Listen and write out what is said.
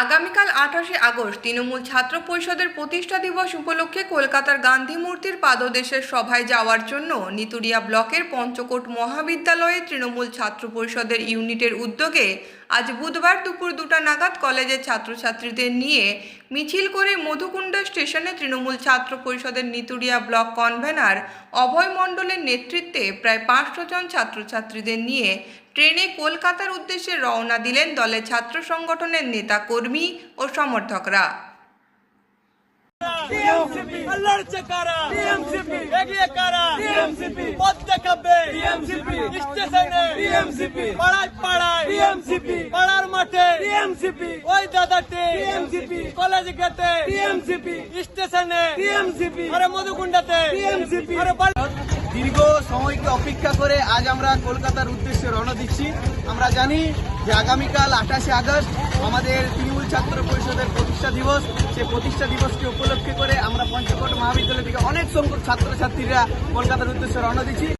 আগামীকাল আঠাশে আগস্ট তৃণমূল ছাত্র পরিষদের প্রতিষ্ঠা দিবস উপলক্ষে কলকাতার গান্ধী মূর্তির পাদদেশের সভায় যাওয়ার জন্য নিতুরিয়া ব্লকের পঞ্চকোট মহাবিদ্যালয়ে তৃণমূল ছাত্র পরিষদের ইউনিটের উদ্যোগে আজ বুধবার দুপুর দুটা নাগাদ কলেজের ছাত্রছাত্রীদের নিয়ে মিছিল করে মধুকুণ্ড স্টেশনে তৃণমূল ছাত্র পরিষদের নিতুড়িয়া ব্লক কনভেনার অভয় মণ্ডলের নেতৃত্বে প্রায় পাঁচশো জন ছাত্রছাত্রীদের নিয়ে ট্রেনে কলকাতার উদ্দেশ্যে রওনা দিলেন দলের ছাত্র সংগঠনের নেতা কর্মী ও সমর্থকরা। এগিয়ে কারা? টিএমসিপি স্টেশনে টিএমসিপি পাড়ায় পাড়ায় টিএমসিপি পাড়ার মাঠে টিএমসিপি ওই দাদাতে টিএমসিপি কলেজ গেটে টিএমসিপি স্টেশনে টিএমসিপি আরে মধুকুণ্ডাতে টিএমসিপি আরে দীর্ঘ সময়কে অপেক্ষা করে আজ আমরা কলকাতার উদ্দেশ্যে রওনা দিচ্ছি। আমরা জানি যে আগামীকাল আঠাশে আগস্ট আমাদের তৃণমূল ছাত্র পরিষদের প্রতিষ্ঠা দিবস। সেই প্রতিষ্ঠা দিবসকে উপলক্ষে করে আমরা পঞ্চকোট মহাবিদ্যালয় থেকে অনেক সংখ্যক ছাত্রছাত্রীরা কলকাতার উদ্দেশ্যে রওনা দিচ্ছি।